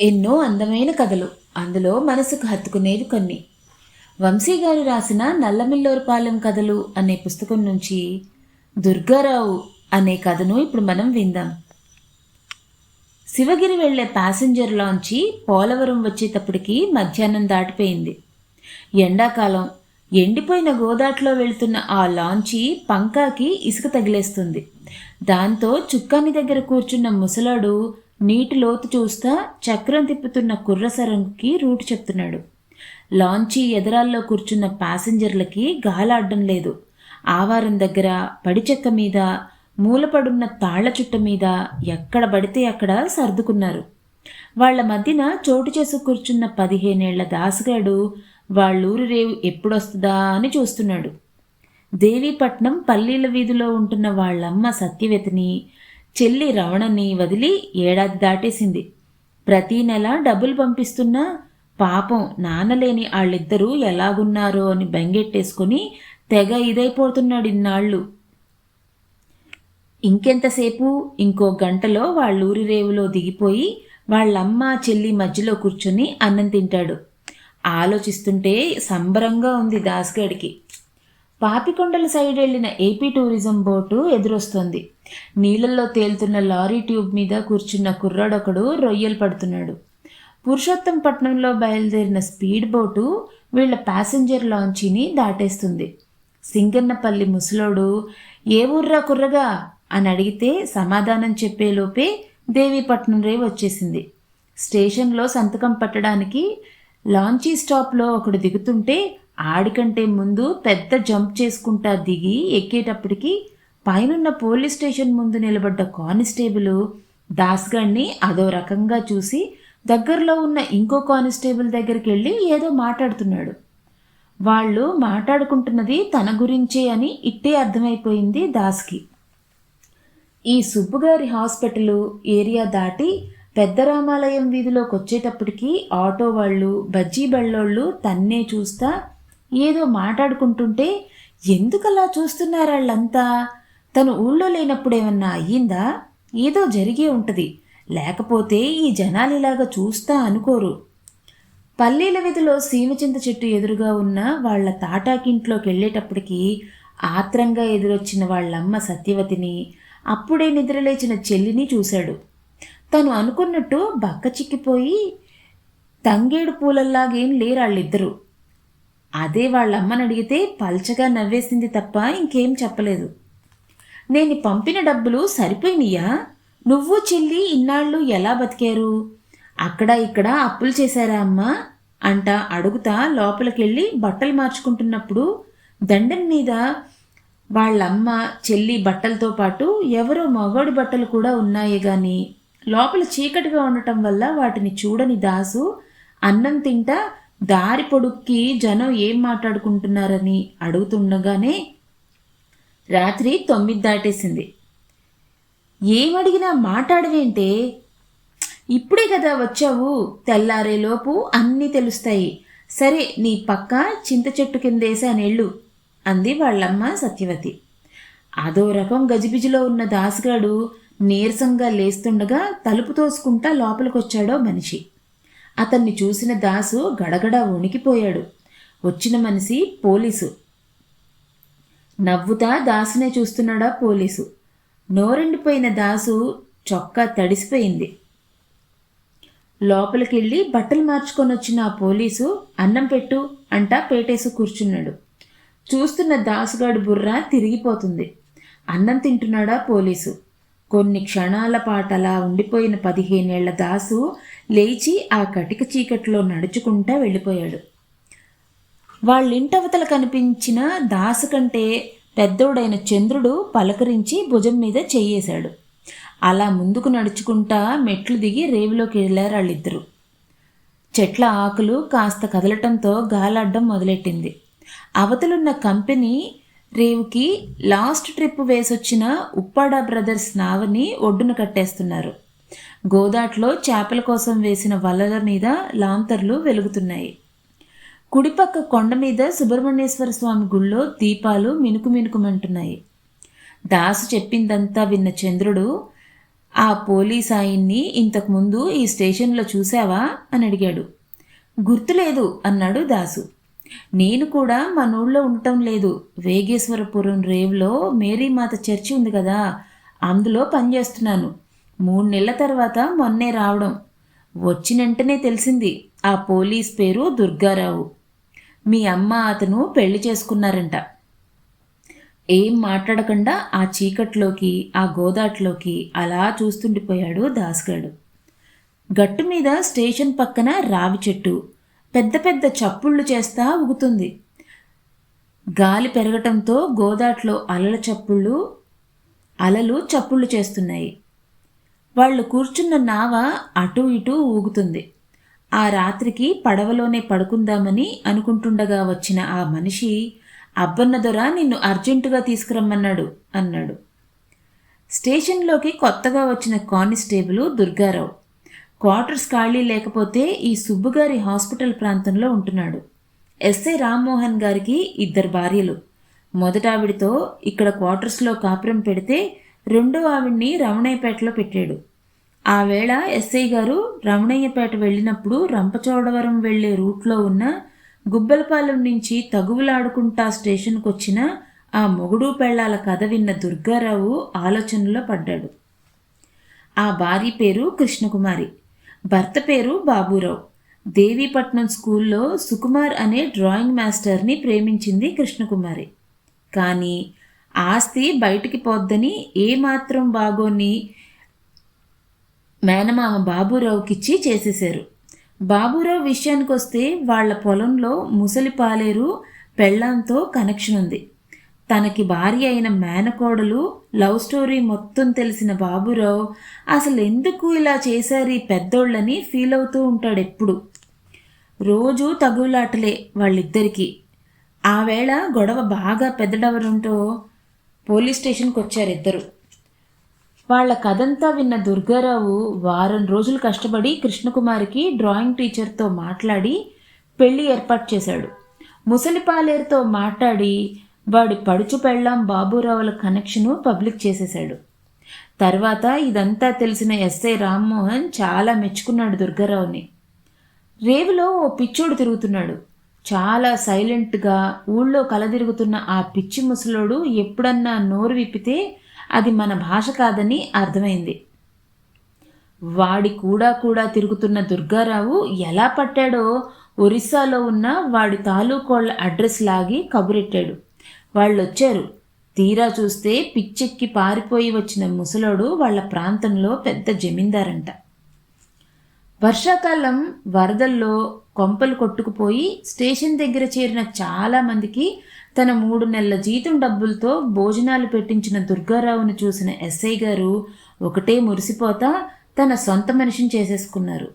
ఎన్నో అందమైన కథలు. అందులో మనసుకు హత్తుకునేవి కొన్ని. వంశీ గారు రాసిన నల్లమిల్లోరుపాలెం కథలు అనే పుస్తకం నుంచి దుర్గారావు అనే కథను ఇప్పుడు మనం విందాం. శివగిరి వెళ్ళే ప్యాసింజర్ లాంచి పోలవరం వచ్చేటప్పటికి మధ్యాహ్నం దాటిపోయింది. ఎండాకాలం ఎండిపోయిన గోదాట్లో వెళ్తున్న ఆ లాంచి పంకాకి ఇసుక తగిలేస్తుంది. దాంతో చుక్కాని దగ్గర కూర్చున్న ముసలాడు నీటి లోతు చూస్తా చక్రం తిప్పుతున్న కుర్రసరంకి రూటు చెప్తున్నాడు. లాంచీ ఎదరాల్లో కూర్చున్న ప్యాసింజర్లకి గాలాడడం లేదు. ఆవారం దగ్గర పడిచెక్క మీద మూలపడున్న తాళ్ళ చుట్ట మీద ఎక్కడ పడితే అక్కడ సర్దుకున్నారు. వాళ్ళ మధ్యన చోటు చేసి కూర్చున్న పదిహేనేళ్ళ దాసుగాడు వాళ్ళూరు రేవు ఎప్పుడొస్తుందా అని చూస్తున్నాడు. దేవీపట్నం పల్లీల వీధిలో ఉంటున్న వాళ్ళమ్మ సత్యవతిని చెల్లి రవణని వదిలి ఏడాది దాటేసింది. ప్రతీ నెల డబ్బులు పంపిస్తున్నా పాపం నాన్నలేని వాళ్ళిద్దరూ ఎలాగున్నారో అని బెంగెట్టేసుకుని తెగ ఇదైపోతున్నాడు ఇన్నాళ్ళు. ఇంకెంతసేపు? ఇంకో గంటలో వాళ్ళూరి రేవులో దిగిపోయి వాళ్ళమ్మ చెల్లి మధ్యలో కూర్చుని అన్నం తింటాడు. ఆలోచిస్తుంటే సంబరంగా ఉంది దాస్గడికి. పాపికొండల సైడ్ వెళ్ళిన ఏపీ టూరిజం బోటు ఎదురొస్తోంది. నీళ్ళల్లో తేలుతున్న లారీ ట్యూబ్ మీద కూర్చున్న కుర్రాడొకడు రొయ్యలు పడుతున్నాడు. పురుషోత్తంపట్నంలో బయలుదేరిన స్పీడ్ బోటు వీళ్ళ ప్యాసింజర్ లాంచీని దాటేస్తుంది. సింగన్నపల్లి ముసలోడు ఏ ఊర్రా కుర్రగా? అని అడిగితే సమాధానం చెప్పేలోపే దేవీపట్నం రేవ్ వచ్చేసింది. స్టేషన్లో సంతకం పట్టడానికి లాంచీ స్టాప్లో ఒకడు దిగుతుంటే ఆడికంటే ముందు పెద్ద జంప్ చేసుకుంటా దిగి ఎక్కేటప్పటికి పైనున్న పోలీస్ స్టేషన్ ముందు నిలబడ్డ కానిస్టేబుల్ దాస్గడ్ని అదో రకంగా చూసి దగ్గరలో ఉన్న ఇంకో కానిస్టేబుల్ దగ్గరికి వెళ్ళి ఏదో మాట్లాడుతున్నాడు. వాళ్ళు మాట్లాడుకుంటున్నది తన గురించే అని ఇట్టే అర్థమైపోయింది దాస్కి. ఈ సుబ్బుగారి హాస్పిటల్ ఏరియా దాటి పెద్ద రామాలయం వీధిలోకి వచ్చేటప్పటికి ఆటో వాళ్ళు బజ్జీ బళ్ళోళ్ళు తన్నే చూస్తా ఏదో మాట్లాడుకుంటుంటే ఎందుకలా చూస్తున్నారు వాళ్ళంతా? తను ఊళ్ళో లేనప్పుడు ఏమన్నా అయ్యిందా? ఏదో జరిగే ఉంటుంది. లేకపోతే ఈ జనాలు ఇలాగా చూస్తా అనుకోరు. పల్లీల వీధిలో సీమచింత చెట్టు ఎదురుగా ఉన్న వాళ్ళ తాటాకింట్లోకి వెళ్ళేటప్పటికి ఆత్రంగా ఎదురొచ్చిన వాళ్ళమ్మ సత్యవతిని అప్పుడే నిద్రలేచిన చెల్లిని చూశాడు. తను అనుకున్నట్టు బక్క చిక్కిపోయి తంగేడు పూలల్లాగేం లేరు వాళ్ళిద్దరూ అదే వాళ్ళమ్మని అడిగితే పల్చగా నవ్వేసింది తప్ప ఇంకేం చెప్పలేదు. నేను పంపిన డబ్బులు సరిపోయినయ్యా నువ్వు చెల్లి ఇన్నాళ్ళు ఎలా బతికారు? అక్కడ ఇక్కడ అప్పులు చేశారా అమ్మా? అంట అడుగుతా లోపలికెళ్ళి బట్టలు మార్చుకుంటున్నప్పుడు దండం మీద వాళ్ళమ్మ చెల్లి బట్టలతో పాటు ఎవరో మగోడి బట్టలు కూడా ఉన్నాయి గాని లోపల చీకటిగా ఉండటం వల్ల వాటిని చూడని దాసు అన్నం తింటా దారి పొడుక్కి జనం ఏం మాట్లాడుకుంటున్నారని అడుగుతుండగానే రాత్రి తొమ్మిది దాటేసింది. ఏమడిగినా మాట్లాడవేంటే ఇప్పుడే కదా వచ్చావు తెల్లారేలోపు అన్నీ తెలుస్తాయి. సరే నీ పక్క చింత చెట్టు కిందేసా నెళ్ళు అంది వాళ్ళమ్మ సత్యవతి. అదో రకం గజిబిజిలో ఉన్న దాసుగాడు నీరసంగా లేస్తుండగా తలుపు తోసుకుంటా లోపలికొచ్చాడో మనిషి. అతన్ని చూసిన దాసు గడగడ వణికిపోయాడు. వచ్చిన మనిషి పోలీసు. నవ్వుతా దాసునే చూస్తున్నాడా పోలీసు. నోరెండిపోయిన దాసు చొక్కా తడిసిపోయింది. లోపలికెళ్ళి బట్టలు మార్చుకొని వచ్చిన ఆ పోలీసు అన్నం పెట్టు అంటా పేటేసి కూర్చున్నాడు. చూస్తున్న దాసుగాడు బుర్ర తిరిగిపోతుంది. అన్నం తింటున్నాడా పోలీసు. కొన్ని క్షణాల పాటలా ఉండిపోయిన పదిహేనేళ్ళ దాసు లేచి ఆ కటిక చీకట్లో నడుచుకుంటా వెళ్ళిపోయాడు. వాళ్ళింటవతల కనిపించిన దాసు కంటే పెద్దోడైన చంద్రుడు పలకరించి భుజం మీద చెయ్యేశాడు అలా ముందుకు నడుచుకుంటా మెట్లు దిగి రేవులోకి వెళ్ళారు వాళ్ళిద్దరూ. చెట్ల ఆకులు కాస్త కదలటంతో గాలాడ్డం మొదలెట్టింది. అవతలున్న కంపెనీ రేవుకి లాస్ట్ ట్రిప్ వేసొచ్చిన ఉప్పాడా బ్రదర్స్ నావని ఒడ్డున కట్టేస్తున్నారు. గోదాట్లో చేపల కోసం వేసిన వలల మీద లాంతర్లు వెలుగుతున్నాయి. కుడిపక్క కొండ మీద సుబ్రహ్మణ్యేశ్వర స్వామి గుళ్ళో దీపాలు మినుకు మినుకుమంటున్నాయి దాసు చెప్పిందంతా విన్న చంద్రుడు ఆ పోలీస్ ఆయన్ని ఇంతకుముందు ఈ స్టేషన్లో చూసావా అని అడిగాడు. గుర్తులేదు అన్నాడు దాసు. నేను కూడా మన ఊళ్ళో ఉండటం లేదు. వేగేశ్వరపురం రేవులో మేరీమాత చర్చి ఉంది కదా అందులో పనిచేస్తున్నాను. మూడు నెలల తర్వాత మొన్నే రావడం. వచ్చినంటనే తెలిసింది ఆ పోలీస్ పేరు దుర్గారావు. మీ అమ్మ అతను పెళ్ళి చేసుకున్నారంట. ఏం మాట్లాడకుండా ఆ చీకట్లోకి ఆ గోదాట్లోకి అలా చూస్తుండిపోయాడు దాస్గాడు. గట్టు మీద స్టేషన్ పక్కన రావి చెట్టు పెద్ద పెద్ద చప్పుళ్ళు చేస్తా ఊగుతుంది. గాలి పెరగటంతో గోదాట్లో అలల చప్పుళ్ళు అలలు చప్పుళ్ళు చేస్తున్నాయి. వాళ్ళు కూర్చున్న నావ అటూ ఇటూ ఊగుతుంది. ఆ రాత్రికి పడవలోనే పడుకుందామని అనుకుంటుండగా వచ్చిన ఆ మనిషి అబ్బన్న దొర నిన్ను అర్జెంటుగా తీసుకురమ్మన్నాడు అన్నాడు. స్టేషన్లోకి కొత్తగా వచ్చిన కానిస్టేబుల్ దుర్గారావు. క్వార్టర్స్ ఖాళీ లేకపోతే ఈ సుబ్బుగారి హాస్పిటల్ ప్రాంతంలో ఉంటున్నాడు. ఎస్ఐ రామ్మోహన్ గారికి ఇద్దరు భార్యలు. మొదట ఆవిడితో ఇక్కడ క్వార్టర్స్లో కాపురం పెడితే రెండో ఆవిడ్ని రమణయ్యపేటలో పెట్టాడు. ఆ వేళ ఎస్ఐ గారు రమణయ్యపేట వెళ్ళినప్పుడు రంపచోడవరం వెళ్ళే రూట్లో ఉన్న గుబ్బలపాలెం నుంచి తగువులాడుకుంటా స్టేషన్కు వచ్చిన ఆ మొగుడు పెళ్ళాల కథ విన్న దుర్గారావు ఆలోచనలో పడ్డాడు. ఆ భార్య పేరు కృష్ణకుమారి భర్త పేరు బాబురావు. దేవీపట్నం స్కూల్లో సుకుమార్ అనే డ్రాయింగ్ మాస్టర్ని ప్రేమించింది కృష్ణకుమారి. కానీ ఆస్తి బయటికి పోద్దని ఏమాత్రం బాగోని మేనమామ బాబురావుకిచ్చి చేసేశారు. బాబురావు విషయానికి వస్తే వాళ్ళ పొలంలో ముసలి పాలేరు పెళ్ళాంతో కనెక్షన్ ఉంది తనకి భార్య అయిన మేనకోడలు లవ్ స్టోరీ మొత్తం తెలిసిన బాబురావు అసలు ఎందుకు ఇలా చేశారు ఈ పెద్దోళ్ళని ఫీల్ అవుతూ ఉంటాడు ఎప్పుడు రోజు తగులాటలే వాళ్ళిద్దరికీ. ఆ వేళ గొడవ బాగా పెద్దడవడంతో పోలీస్ స్టేషన్కి వచ్చారు ఇద్దరు. వాళ్ళ కథంతా విన్న దుర్గారావు వారం రోజులు కష్టపడి కృష్ణకుమారికి డ్రాయింగ్ టీచర్తో మాట్లాడి పెళ్ళి ఏర్పాటు చేశాడు. ముసలిపాలేరుతో మాట్లాడి వాడి పడుచు పెళ్ళాం బాబురావుల కనెక్షను పబ్లిక్ చేసేశాడు. తర్వాత ఇదంతా తెలిసిన ఎస్ఐ రామ్మోహన్ చాలా మెచ్చుకున్నాడు దుర్గారావుని. రేవులో ఓ పిచ్చోడు తిరుగుతున్నాడు. చాలా సైలెంట్గా ఊళ్ళో కలదిరుగుతున్న ఆ పిచ్చి ముసలోడు ఎప్పుడన్నా నోరు విప్పితే అది మన భాష కాదని అర్థమైంది. వాడి కూడా కూడా తిరుగుతున్న దుర్గారావు ఎలా పట్టాడో ఒరిస్సాలో ఉన్న వాడి తాలూకోళ్ళ అడ్రస్ లాగి కబురెట్టాడు. వాళ్ళొచ్చారు. తీరా చూస్తే పిచ్చెక్కి పారిపోయి వచ్చిన ముసలోడు వాళ్ళ ప్రాంతంలో పెద్ద జమీందారంట. వర్షాకాలం వరదల్లో కొంపలు కొట్టుకుపోయి స్టేషన్ దగ్గర చేరిన చాలామందికి తన మూడు నెలల జీతం డబ్బులతో భోజనాలు పెట్టించిన దుర్గారావును చూసిన ఎస్ఐ గారు ఒకటే మురిసిపోతా తన సొంత మనిషిని చేసేసుకున్నారు.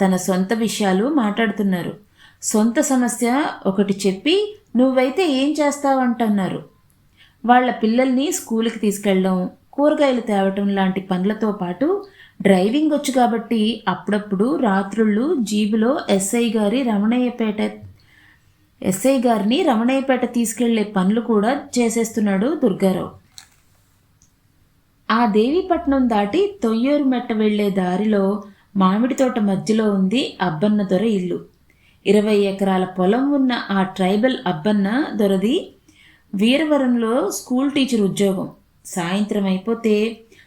తన సొంత విషయాలు మాట్లాడుతున్నారు. సొంత సమస్య ఒకటి చెప్పి నువ్వైతే ఏం చేస్తావంటున్నారు. వాళ్ళ పిల్లల్ని స్కూల్కి తీసుకెళ్ళడం కూరగాయలు తేవటం లాంటి పనులతో పాటు డ్రైవింగ్ వచ్చు కాబట్టి అప్పుడప్పుడు రాత్రుళ్ళు జీబులో ఎస్ఐ గారి రమణయ్యపేట ఎస్ఐ గారిని రమణయ్యపేట తీసుకెళ్ళే పనులు కూడా చేసేస్తున్నాడు దుర్గారావు. ఆ దేవీపట్నం దాటి తొయ్యూరు మెట్ట వెళ్ళే దారిలో మామిడి తోట మధ్యలో ఉంది అబ్బన్న దొర ఇల్లు. ఇరవై ఎకరాల పొలం ఉన్న ఆ ట్రైబల్ అబ్బన్న దొరది వీరవరంలో స్కూల్ టీచర్ ఉద్యోగం. సాయంత్రం అయిపోతే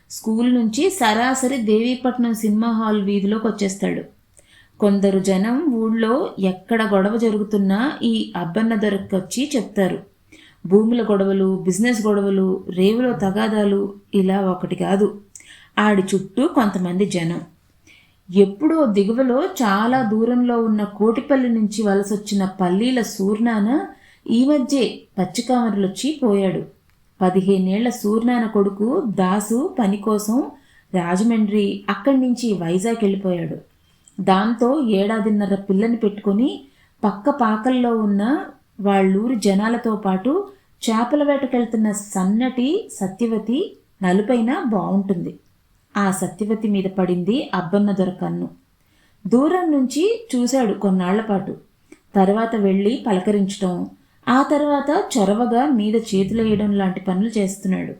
స్కూల్ నుంచి సరాసరి దేవీపట్నం సినిమా హాల్ వీధిలోకి వచ్చేస్తాడు. కొందరు జనం ఊళ్ళో ఎక్కడ గొడవ జరుగుతున్నా ఈ అబ్బన్న దొరకొచ్చి చెప్తారు. భూముల గొడవలు బిజినెస్ గొడవలు రేవులో తగాదాలు ఇలా ఒకటి కాదు. ఆడి చుట్టూ కొంతమంది జనం. ఎప్పుడో దిగువలో చాలా దూరంలో ఉన్న కోటిపల్లి నుంచి వలసొచ్చిన పల్లీల సూర్నాన ఈ మధ్యే పచ్చికామరులొచ్చి పోయాడు. పదిహేనేళ్ళ సూర్నాన కొడుకు దాసు పని కోసం రాజమండ్రి అక్కడి నుంచి వైజాగ్ వెళ్ళిపోయాడు. దాంతో ఏడాదిన్నర పిల్లని పెట్టుకొని పక్క పాకల్లో ఉన్న వాళ్ళూరి జనాలతో పాటు చేపల వేటకెళ్తున్న సన్నటి సత్యవతి నలుపైన బాగుంటుంది ఆ సత్యవతి మీద పడింది అబ్బన్న దొరకన్ను దూరం నుంచి చూశాడు కొన్నాళ్ళపాటు తర్వాత వెళ్ళి పలకరించటం ఆ తర్వాత చొరవగా మీద చేతులేయడం లాంటి పనులు చేస్తున్నాడు.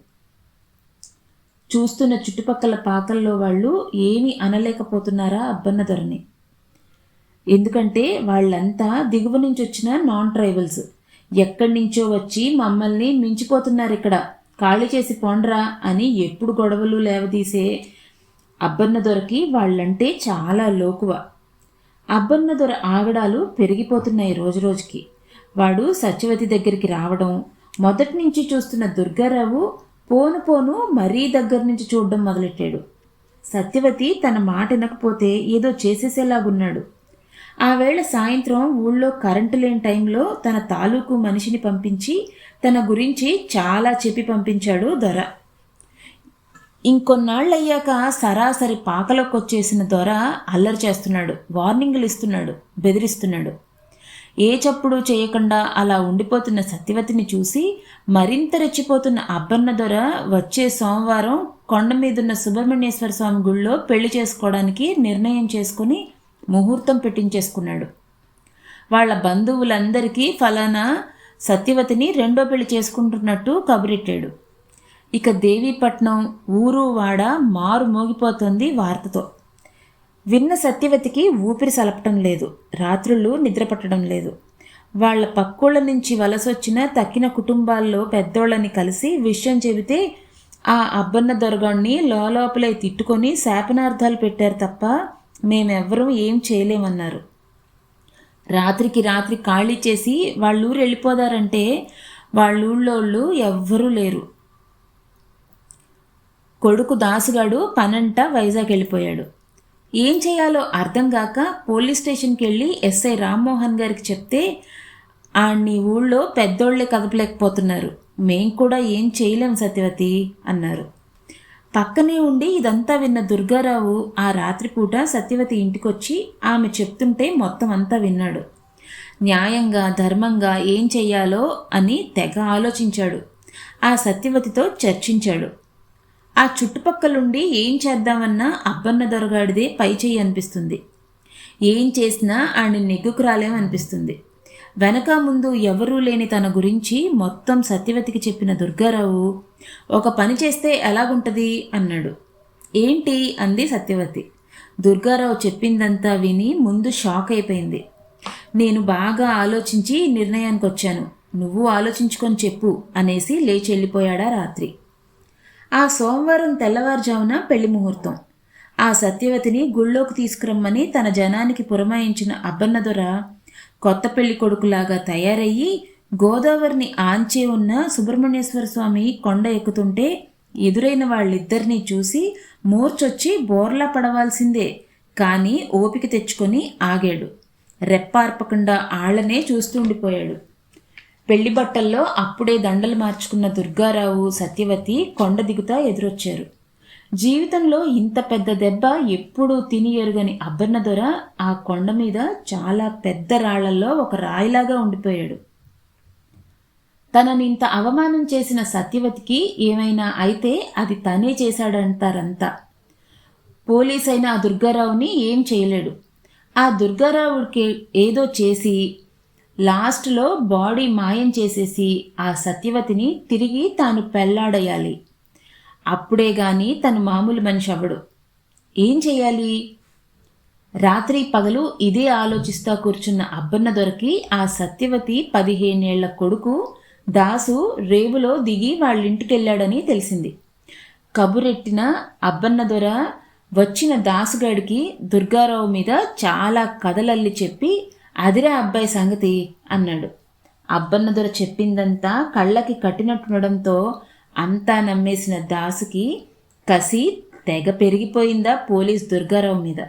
చూస్తున్న చుట్టుపక్కల పాకల్లో వాళ్ళు ఏమీ అనలేకపోతున్నారా అబ్బన్న దొరని ఎందుకంటే వాళ్ళంతా దిగువ నుంచి వచ్చిన నాన్ ట్రైబల్స్. ఎక్కడి నుంచో వచ్చి మమ్మల్ని మించిపోతున్నారు ఇక్కడ. ఖాళీ చేసి పోండ్రా అని ఎప్పుడు గొడవలు లేవదీసే అబ్బన్న దొరకి వాళ్ళంటే చాలా లోకువ. అబ్బన్న దొర ఆగడాలు పెరిగిపోతున్నాయి రోజురోజుకి వాడు సత్యవతి దగ్గరికి రావడం మొదటి నుంచి చూస్తున్న దుర్గారావు పోను పోను మరీ దగ్గర నుంచి చూడడం మొదలెట్టాడు. సత్యవతి తన మాట వినకపోతే ఏదో చేసేసేలాగున్నాడు. ఆ వేళ సాయంత్రం ఊళ్ళో కరెంటు లేని టైంలో తన తాలూకు మనిషిని పంపించి తన గురించి చాలా చెప్పి పంపించాడు దొర. ఇంకొన్నాళ్ళయ్యాక సరాసరి పాకలోకి వచ్చేసిన దొర అల్లరి చేస్తున్నాడు వార్నింగ్లు ఇస్తున్నాడు బెదిరిస్తున్నాడు. ఏ చప్పుడు చేయకుండా అలా ఉండిపోతున్న సత్యవతిని చూసి మరింత రెచ్చిపోతున్న అబ్బన్న దొర వచ్చే సోమవారం కొండ మీదున్న సుబ్రహ్మణ్యేశ్వర స్వామి గుళ్ళో పెళ్ళి చేసుకోవడానికి నిర్ణయం చేసుకుని ముహూర్తం పెట్టించేసుకున్నాడు. వాళ్ళ బంధువులందరికీ ఫలానా సత్యవతిని రెండో పెళ్ళి చేసుకుంటున్నట్టు కబురెట్టాడు. ఇక దేవీపట్నం ఊరు వాడ మారు మోగిపోతుంది వార్తతో. విన్న సత్యవతికి ఊపిరి సలపటం లేదు రాత్రుళ్ళు నిద్రపట్టడం లేదు. వాళ్ళ పక్కోళ్ళ నుంచి వలసొచ్చిన తక్కిన కుటుంబాల్లో పెద్దోళ్ళని కలిసి విషయం చెబితే ఆ అబ్బన్న దొరగాన్ని లోపలే తిట్టుకొని శాపనార్థాలు పెట్టారు తప్ప మేమెవ్వరూ ఏం చేయలేమన్నారు. రాత్రికి రాత్రి ఖాళీ చేసి వాళ్ళూరు వెళ్ళిపోదారంటే వాళ్ళూళ్ళోళ్ళు ఎవ్వరూ లేరు. కొడుకు దాసుగాడు పనంట వైజాగ్ వెళ్ళిపోయాడు. ఏం చేయాలో అర్థం కాక పోలీస్ స్టేషన్కి వెళ్ళి ఎస్ఐ రామ్మోహన్ గారికి చెప్తే ఆడిని ఊళ్ళో పెద్దోళ్ళే కదపలేకపోతున్నారు. మేం కూడా ఏం చేయలేం సత్యవతి అన్నారు. పక్కనే ఉండి ఇదంతా విన్న దుర్గారావు ఆ రాత్రిపూట సత్యవతి ఇంటికొచ్చి ఆమె చెప్తుంటే మొత్తం అంతా విన్నాడు. న్యాయంగా ధర్మంగా ఏం చెయ్యాలో అని తెగ ఆలోచించాడు. ఆ సత్యవతితో చర్చించాడు. ఆ చుట్టుపక్కలుండి ఏం చేద్దామన్నా అబ్బన్న దొరగాడిదే పై చెయ్యి అనిపిస్తుంది. ఏం చేసినా ఆయన నెగ్గుకు రాలేమనిపిస్తుంది వెనక ముందు ఎవరూ లేని తన గురించి మొత్తం సత్యవతికి చెప్పిన దుర్గారావు ఒక పని చేస్తే ఎలాగుంటుంది? అన్నాడు. ఏంటి? అంది సత్యవతి. దుర్గారావు చెప్పిందంతా విని ముందు షాక్ అయిపోయింది. నేను బాగా ఆలోచించి నిర్ణయానికి వచ్చాను నువ్వు ఆలోచించుకొని చెప్పు అనేసి లేచి వెళ్ళిపోయాడా రాత్రి. ఆ సోమవారం తెల్లవారుజామున పెళ్ళి ముహూర్తం. ఆ సత్యవతిని గుళ్ళోకి తీసుకురమ్మని తన జనానికి పురమాయించిన అబ్బన్నదొర కొత్త పెళ్ళి కొడుకులాగా తయారయ్యి గోదావరిని ఆంచే ఉన్న సుబ్రహ్మణ్యేశ్వర స్వామి కొండ ఎక్కుతుంటే ఎదురైన వాళ్ళిద్దరినీ చూసి మూర్చొచ్చి బోర్లా పడవాల్సిందే. కానీ ఓపిక తెచ్చుకొని ఆగాడు. రెప్పార్పకుండా ఆళ్ళనే చూస్తుండిపోయాడు పెళ్ళి బట్టల్లో అప్పుడే దండలు మార్చుకున్న దుర్గారావు సత్యవతి కొండ దిగుతా ఎదురొచ్చారు. జీవితంలో ఇంత పెద్ద దెబ్బ ఎప్పుడూ తిని ఎరుగని అబ్బన్న దొర ఆ కొండ మీద చాలా పెద్ద రాళ్ళలో ఒక రాయిలాగా ఉండిపోయాడు. తనని ఇంత అవమానం చేసిన సత్యవతికి ఏమైనా అయితే అది తనే చేశాడంటారంతా. పోలీస్ అయిన ఆ దుర్గారావుని ఏం చేయలేడు. ఆ దుర్గారావుడికి ఏదో చేసి లాస్ట్లో బాడీ మాయం చేసేసి ఆ సత్యవతిని తిరిగి తాను పెళ్ళాడేయాలి. అప్పుడే గాని తను మామూలు మనిషి అవ్వడు. ఏం చేయాలి? రాత్రి పగలు ఇదే ఆలోచిస్తా కూర్చున్న అబ్బన్న దొరికి ఆ సత్యవతి పదిహేనేళ్ళ కొడుకు దాసు రేవులో దిగి వాళ్ళింటికెళ్ళాడని తెలిసింది. కబురెట్టిన అబ్బన్న దొర వచ్చిన దాసుగాడికి దుర్గారావు మీద చాలా కథలల్లి చెప్పి అదిరా అబ్బాయి సంగతి అన్నాడు. అబ్బన్నదొర చెప్పిందంతా కళ్ళకి కట్టినట్టుండడంతో అంతా నమ్మేసిన దాసుకి కసి తెగ పెరిగిపోయిందా పోలీస్ దుర్గారావు మీద.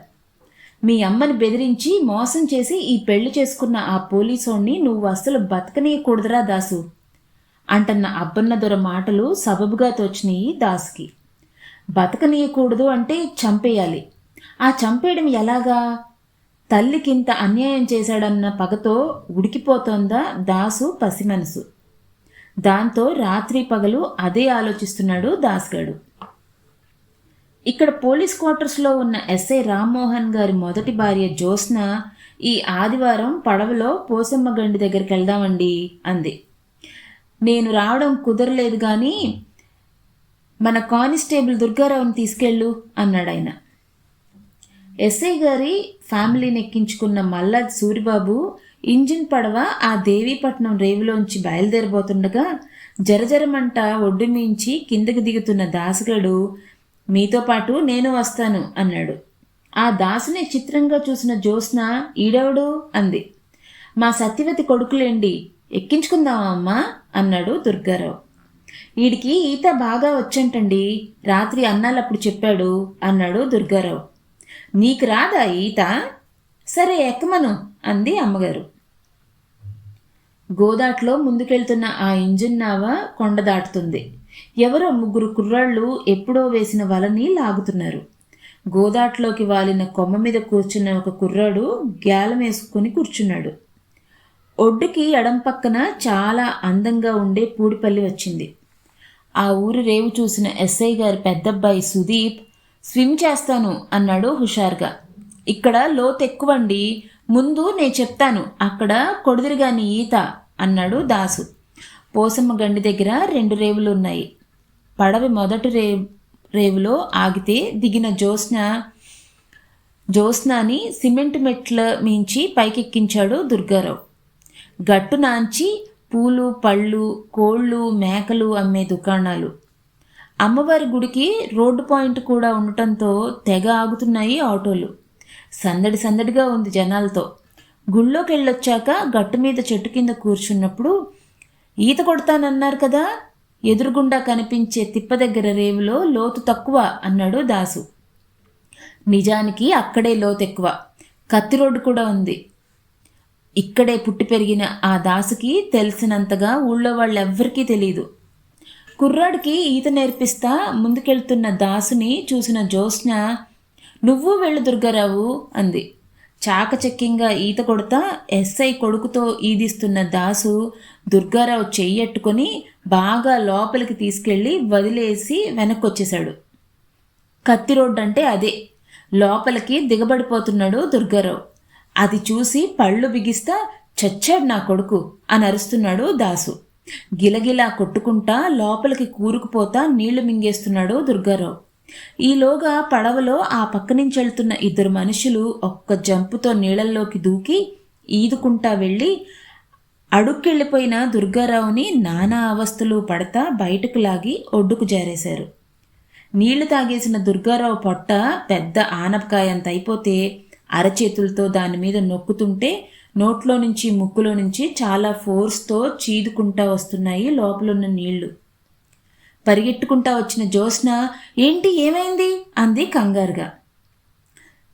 మీ అమ్మని బెదిరించి మోసం చేసి ఈ పెళ్ళి చేసుకున్న ఆ పోలీసోణ్ణి నువ్వు అస్సలు బతకనీయకూడదురా దాసు అంటన్న అబ్బన్నదొర మాటలు సబబుగా తోచినాయి దాసుకి. బతకనీయకూడదు అంటే చంపేయాలి. ఆ చంపేయడం ఎలాగా? తల్లికింత అన్యాయం చేశాడన్న పగతో ఉడికిపోతోందా దాసు పసిమనసు. దాంతో రాత్రి పగలు అదే ఆలోచిస్తున్నాడు దాస్గాడు. ఇక్కడ పోలీస్ క్వార్టర్స్లో ఉన్న ఎస్ఐ రామ్మోహన్ గారి మొదటి భార్య జ్యోత్స్న ఈ ఆదివారం పడవలో పోసమ్మ గండి దగ్గరికి వెళ్దామండి అంది. నేను రావడం కుదరలేదు కానీ మన కానిస్టేబుల్ దుర్గారావుని తీసుకెళ్ళు అన్నాడు ఆయన ఎస్ఐ గారి ఫ్యామిలీని ఎక్కించుకున్న మల్లా సూరిబాబు ఇంజిన్ పడవ ఆ దేవీపట్నం రేవులోంచి బయలుదేరబోతుండగా జరజరమంట ఒడ్డు మించి కిందకి దిగుతున్న దాసగడు మీతో పాటు నేను వస్తాను అన్నాడు. ఆ దాసుని చిత్రంగా చూసిన జ్యోత్స్న ఈడెవడు అంది. మా సత్యవతి కొడుకులేండి. ఎక్కించుకుందామా అమ్మా అన్నాడు దుర్గారావు. వీడికి ఈత బాగా వచ్చంటండి. రాత్రి అన్నాలప్పుడు చెప్పాడు అన్నాడు దుర్గారావు. నీకు రాదా ఈత? సరే ఎక్కమను అంది అమ్మగారు. గోదాట్లో ముందుకెళ్తున్న ఆ ఇంజిన్ నావ కొండ దాటుతుంది. ఎవరో ముగ్గురు కుర్రాళ్ళు ఎప్పుడో వేసిన వలని లాగుతున్నారు. గోదాట్లోకి వాలిన కొమ్మ మీద కూర్చున్న ఒక కుర్రాడు గ్యాలమేసుకొని కూర్చున్నాడు. ఒడ్డుకి ఎడం పక్కన చాలా అందంగా ఉండే పూడిపల్లి వచ్చింది. ఆ ఊరి రేవు చూసిన ఎస్ఐ గారి పెద్దబ్బాయి సుదీప్ స్విమ్ చేస్తాను అన్నాడు హుషారుగా. ఇక్కడ లోతు ఎక్కువండి ముందు నేను చెప్తాను. అక్కడ కొడుదిరిగాని ఈత అన్నాడు దాసు. పోసమ్మ గండి దగ్గర రెండు రేవులు ఉన్నాయి పడవి మొదటి రే రేవులో ఆగితే దిగిన జ్యోత్స్న జ్యోత్స్నాని సిమెంట్ మెట్ల మించి పైకెక్కించాడు దుర్గారావు. గట్టు నాంచి పూలు పళ్ళు కోళ్ళు మేకలు అమ్మే దుకాణాలు. అమ్మవారి గుడికి రోడ్డు పాయింట్ కూడా ఉండటంతో తెగ ఆగుతున్నాయి ఆటోలు. సందడి సందడిగా ఉంది జనాలతో. గుళ్ళోకి వెళ్ళొచ్చాక గట్టు మీద చెట్టు కింద కూర్చున్నప్పుడు ఈత కొడతానన్నారు కదా ఎదురుగుండా కనిపించే తిప్ప దగ్గర రేవులో లోతు తక్కువ అన్నాడు దాసు. నిజానికి అక్కడే లోతు ఎక్కువ. కత్తి రోడ్డు కూడా ఉంది. ఇక్కడే పుట్టి పెరిగిన ఆ దాసుకి తెలిసినంతగా ఊళ్ళో వాళ్ళెవ్వరికీ తెలియదు కుర్రాడికి ఈత నేర్పిస్తా ముందుకెళ్తున్న దాసుని చూసిన జ్యోత్స్న నువ్వు వెళ్ళు దుర్గారావు అంది. చాకచక్యంగా ఈత కొడతా ఎస్ఐ కొడుకుతో ఈదిస్తున్న దాసు దుర్గారావు చెయ్యట్టుకొని బాగా లోపలికి తీసుకెళ్ళి వదిలేసి వెనక్కొచ్చేశాడు. కత్తి రోడ్డు అంటే అదే. లోపలికి దిగబడిపోతున్నాడు దుర్గారావు. అది చూసి పళ్ళు బిగిస్తా చచ్చాడు నా కొడుకు అని అరుస్తున్నాడు దాసు. గిలగిలా కొట్టుకుంటా లోపలికి కూరుకుపోతా నీళ్ళు మింగేస్తున్నాడు దుర్గారావు. ఈలోగా పడవలో ఆ పక్క నుంచి వెళ్తున్న ఇద్దరు మనుషులు ఒక్క జంపుతో నీళ్ళల్లోకి దూకి ఈదుకుంటా వెళ్ళి అడుక్కెళ్ళిపోయిన దుర్గారావుని నానా అవస్థలు పడతా బయటకు లాగి ఒడ్డుకు జారేశారు. నీళ్ళు తాగేసిన దుర్గారావు పొట్ట పెద్ద ఆనపకాయంత అయిపోతే అరచేతులతో దాని మీద నొక్కుతుంటే నోట్లో నుంచి ముక్కులో నుంచి చాలా ఫోర్స్తో చీదుకుంటా వస్తున్నాయి లోపలున్న నీళ్ళు. పరిగెట్టుకుంటా వచ్చిన జ్యోత్స్న ఏంటి ఏమైంది? అంది కంగారుగా.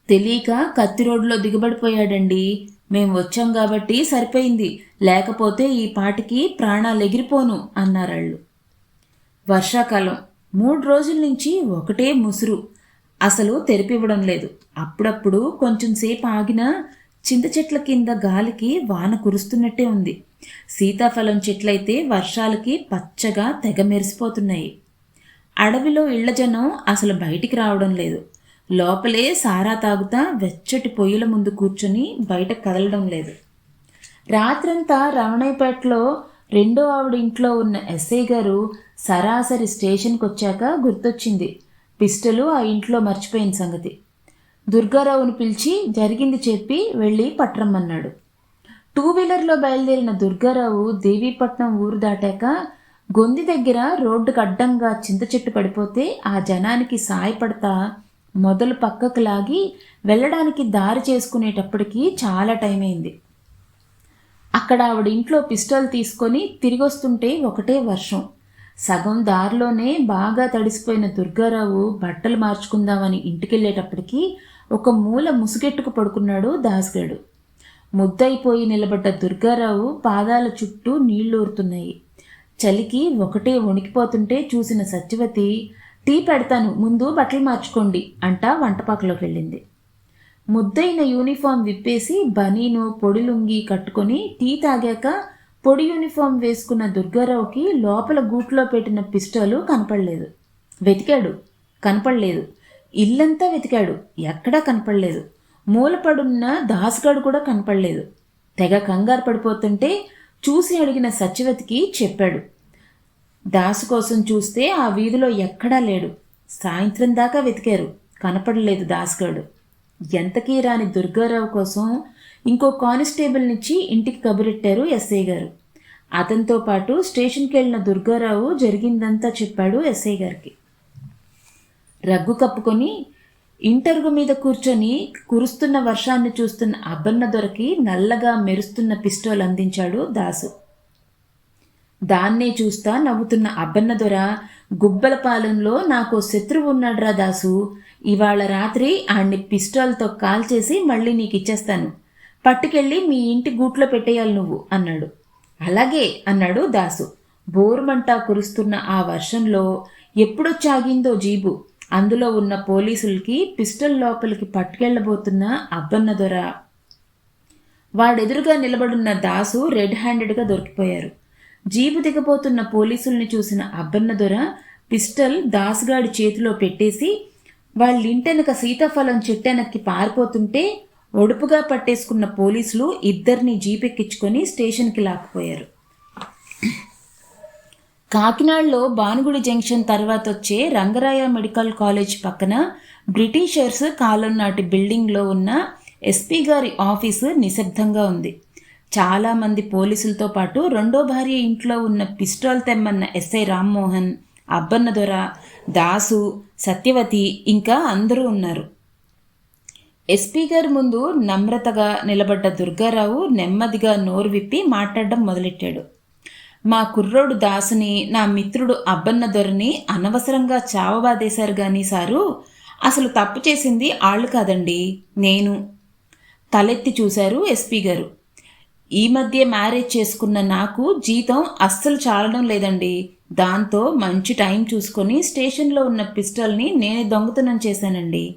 తెలియక కత్తి రోడ్లో దిగబడిపోయాడండి. మేం వచ్చాం కాబట్టి సరిపోయింది. లేకపోతే ఈ పాటికి ప్రాణాలు ఎగిరిపోను అన్నారాళ్ళు. వర్షాకాలం. మూడు రోజుల నుంచి ఒకటే ముసురు. అసలు తెరిపివ్వడం లేదు. అప్పుడప్పుడు కొంచెం సేపు ఆగినా చింత చెట్ల కింద గాలికి వాన కురుస్తున్నట్టే ఉంది. సీతాఫలం చెట్లయితే వర్షాలకి పచ్చగా తెగ మెరిసిపోతున్నాయి. అడవిలో ఇళ్ళ జనం అసలు బయటికి రావడం లేదు. లోపలే సారా తాగుతా వెచ్చటి పొయ్యిల ముందు కూర్చొని బయట కదలడం లేదు. రాత్రంతా రమణయ్యపేటలో రెండో ఆవిడ ఇంట్లో ఉన్న ఎస్ఐ గారు సరాసరి స్టేషన్కి వచ్చాక గుర్తొచ్చింది. పిస్టలు ఆ ఇంట్లో మర్చిపోయిన సంగతి. దుర్గారావును పిలిచి జరిగింది చెప్పి వెళ్ళి పట్రమ్మన్నాడు టూ వీలర్లో బయలుదేరిన దుర్గారావు దేవీపట్నం ఊరు దాటాక గొంది దగ్గర రోడ్డుకు అడ్డంగా చింత చెట్టు పడిపోతే ఆ జనానికి సాయపడతా మొదలు పక్కకు లాగి వెళ్ళడానికి దారి చేసుకునేటప్పటికి చాలా టైం అయింది అక్కడ ఆవిడ ఇంట్లో పిస్టల్ తీసుకొని తిరిగొస్తుంటే ఒకటే వర్షం. సగం దారిలోనే బాగా తడిసిపోయిన దుర్గారావు బట్టలు మార్చుకుందామని ఇంటికెళ్ళేటప్పటికి ఒక మూల ముసుగెట్టుకు పడుకున్నాడు దాస్గడు. ముద్దయిపోయి నిలబడ్డ దుర్గారావు పాదాల చుట్టూ నీళ్ళూరుతున్నాయి చలికి ఒకటే వణికిపోతుంటే చూసిన సత్యవతి టీ పెడతాను ముందు బట్టలు మార్చుకోండి అంటా వంటపాకలోకి వెళ్ళింది. ముద్దైన యూనిఫామ్ విప్పేసి బనీను పొడి లుంగి కట్టుకొని టీ తాగాక పొడి యూనిఫామ్ వేసుకున్న దుర్గారావుకి లోపల గూట్లో పెట్టిన పిస్టోలు కనపడలేదు. వెతికాడు. కనపడలేదు. ఇల్లంతా వెతికాడు. ఎక్కడా కనపడలేదు. మూలపడున్న దాసుగాడు కూడా కనపడలేదు. తెగ కంగారు పడిపోతుంటే చూసి అడిగిన సత్యవతికి చెప్పాడు. దాసు కోసం చూస్తే ఆ వీధిలో ఎక్కడా లేడు. సాయంత్రం దాకా వెతికారు. కనపడలేదు దాసుగాడు. ఎంతకీ రాని దుర్గారావు కోసం ఇంకో కానిస్టేబుల్ నుంచి ఇంటికి కబురెట్టారు ఎస్ఐ గారు. అతనితో పాటు స్టేషన్కి వెళ్ళిన దుర్గారావు జరిగిందంతా చెప్పాడు ఎస్ఐ గారికి. రగ్గు కప్పుకొని ఇంటర్గు మీద కూర్చొని కురుస్తున్న వర్షాన్ని చూస్తున్న అబ్బన్న దొరకి నల్లగా మెరుస్తున్న పిస్టోల్ అందించాడు దాసు. దాన్నే చూస్తా నవ్వుతున్న అబ్బన్న దొర గుబ్బలపాలెంలో నాకు శత్రువు ఉన్నాడ్రా దాసు. ఇవాళ రాత్రి ఆణ్ణి పిస్టాల్తో కాల్చేసి మళ్ళీ నీకు ఇచ్చేస్తాను పట్టుకెళ్ళి మీ ఇంటి గూట్లో పెట్టేయాలి నువ్వు అన్నాడు. అలాగే అన్నాడు దాసు. బోరుమంటా కురుస్తున్న ఆ వర్షంలో ఎప్పుడొచ్చాగిందో జీబు. అందులో ఉన్న పోలీసులకి పిస్టల్ లోపలికి పట్టుకెళ్ళబోతున్న అబ్బన్న దొర. వాడెదురుగా నిలబడున్న దాసు రెడ్ హ్యాండెడ్గా దొరికిపోయారు. జీపు దిగబోతున్న పోలీసుల్ని చూసిన అబ్బన్న దొర పిస్టల్ దాసుగాడి చేతిలో పెట్టేసి వాళ్ళింటెనక సీతాఫలం చెట్టెనక్కి పారిపోతుంటే ఒడుపుగా పట్టేసుకున్న పోలీసులు ఇద్దరిని జీపెక్కించుకొని స్టేషన్కి లాక్కుపోయారు. కాకినాడలో భానుగుడి జంక్షన్ తర్వాత వచ్చే రంగరాయ మెడికల్ కాలేజ్ పక్కన బ్రిటిషర్స్ కాలం నాటి బిల్డింగ్లో ఉన్న ఎస్పీ గారి ఆఫీసు నిశ్శబ్దంగా ఉంది. చాలామంది పోలీసులతో పాటు రెండో భార్య ఇంట్లో ఉన్న పిస్టాల్ తెమ్మన్న ఎస్ఐ రామ్మోహన్ అబ్బన్నదొర దాసు సత్యవతి ఇంకా అందరూ ఉన్నారు. ఎస్పీ గారి ముందు నమ్రతగా నిలబడ్డ దుర్గారావు నెమ్మదిగా నోరు విప్పి మాట్లాడడం మొదలెట్టాడు. మా కుర్రోడు దాసుని నా మిత్రుడు అబ్బన్న దొరని అనవసరంగా చావబాదేశారు గాని సారు. అసలు తప్పు చేసింది ఆళ్ళు కాదండి నేను. తలెత్తి చూశారు ఎస్పీ గారు. ఈ మధ్య మ్యారేజ్ చేసుకున్న నాకు జీతం అస్సలు చాలడం లేదండి. దాంతో మంచి టైం చూసుకొని స్టేషన్లో ఉన్న పిస్టల్ని నేనే దొంగతనం చేశానండి.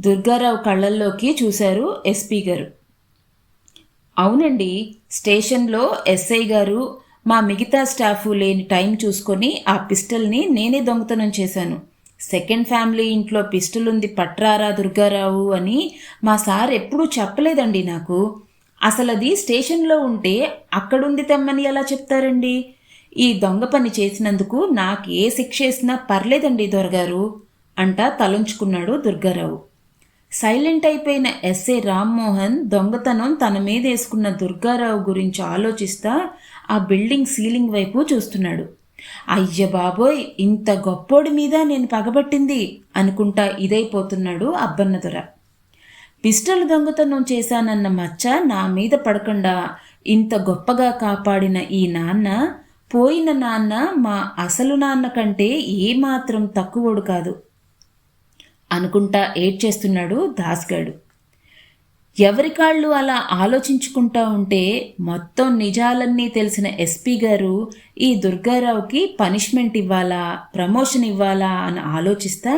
దుర్గారావు కళ్ళల్లోకి చూశారు ఎస్పీ గారు. అవునండి స్టేషన్లో ఎస్ఐ గారు మా మిగతా స్టాఫ్ లేని టైం చూసుకొని ఆ పిస్టల్ని నేనే దొంగతనం చేశాను. సెకండ్ ఫ్యామిలీ ఇంట్లో పిస్టల్ ఉంది పట్రారా దుర్గారావు అని మా సార్ ఎప్పుడూ చెప్పలేదండి నాకు. అసలు అది స్టేషన్లో ఉంటే అక్కడుంది తెమ్మని ఎలా చెప్తారండి? ఈ దొంగ పని చేసినందుకు నాకు ఏ శిక్ష వేసినా పర్లేదండి దొరగారు అంటా తలంచుకున్నాడు దుర్గారావు. సైలెంట్ అయిపోయిన ఎస్ఏ రామ్మోహన్ దొంగతనం తన మీద వేసుకున్న దుర్గారావు గురించి ఆలోచిస్తా ఆ బిల్డింగ్ సీలింగ్ వైపు చూస్తున్నాడు. అయ్య బాబోయ్ ఇంత గొప్పోడి మీద నేను పగబట్టింది అనుకుంటా ఇదైపోతున్నాడు అబ్బన్న దొర. పిస్టల్ దొంగతనం చేశానన్న మచ్చ నా మీద పడకుండా ఇంత గొప్పగా కాపాడిన ఈ నాన్న పోయిన నాన్న మా అసలు నాన్న కంటే ఏమాత్రం తక్కువడు కాదు అనుకుంటా ఏడ్చేస్తున్నాడు దాస్గాడు. ఎవరికాళ్ళు అలా ఆలోచించుకుంటా ఉంటే మొత్తం నిజాలన్నీ తెలిసిన ఎస్పీ గారు ఈ దుర్గారావుకి పనిష్మెంట్ ఇవ్వాలా ప్రమోషన్ ఇవ్వాలా అని ఆలోచిస్తా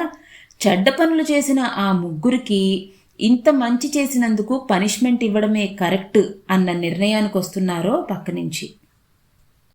చెడ్డ పనులు చేసిన ఆ ముగ్గురికి ఇంత మంచి చేసినందుకు పనిష్మెంట్ ఇవ్వడమే కరెక్ట్ అన్న నిర్ణయానికి వస్తున్నారో పక్క నుంచి.